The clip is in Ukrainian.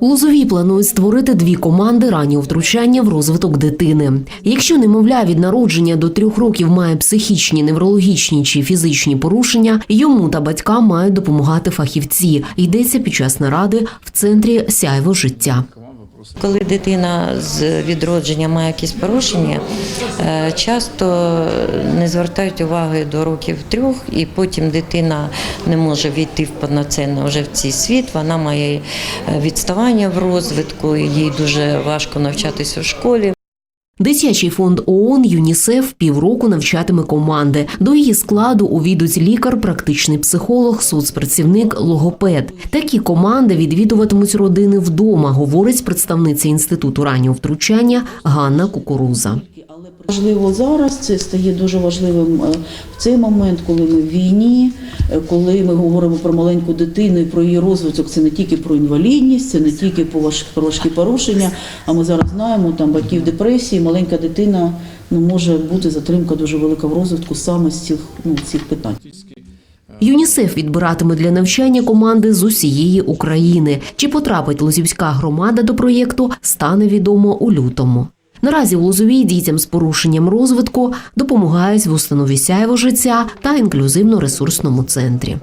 У планують створити дві команди раннього втручання в розвиток дитини. Якщо немовля від народження до трьох років має психічні, неврологічні чи фізичні порушення, йому та батькам мають допомагати фахівці. Йдеться під час наради в центрі сяйво життя. Коли дитина з відродження має якісь порушення, е, часто не звертають уваги до років трьох, і потім дитина не може війти в повноцінно вже в цей світ. Вона має е, відставання в розвитку, їй дуже важко навчатися в школі. Дитячий фонд ООН ЮНІСЕФ півроку навчатиме команди. До її складу увійдуть лікар, практичний психолог, соцпрацівник, логопед. Такі команди відвідуватимуть родини вдома, говорить представниця інституту раннього втручання Ганна Кукуруза. Важливо зараз, це стає дуже важливим е, в цей момент, коли ми в війні, е, коли ми говоримо про маленьку дитину і про її розвиток. Це не тільки про інвалідність, це не тільки про важ- про важкі порушення. А ми зараз знаємо, там батьків депресії, маленька дитина ну може бути затримка дуже велика в розвитку саме з цих ну цих питань. ЮНІСЕФ відбиратиме для навчання команди з усієї України. Чи потрапить Лозівська громада до проєкту, стане відомо у лютому. Наразі у Лозовій дітям з порушенням розвитку допомагають в установі сяйво життя та інклюзивно-ресурсному центрі.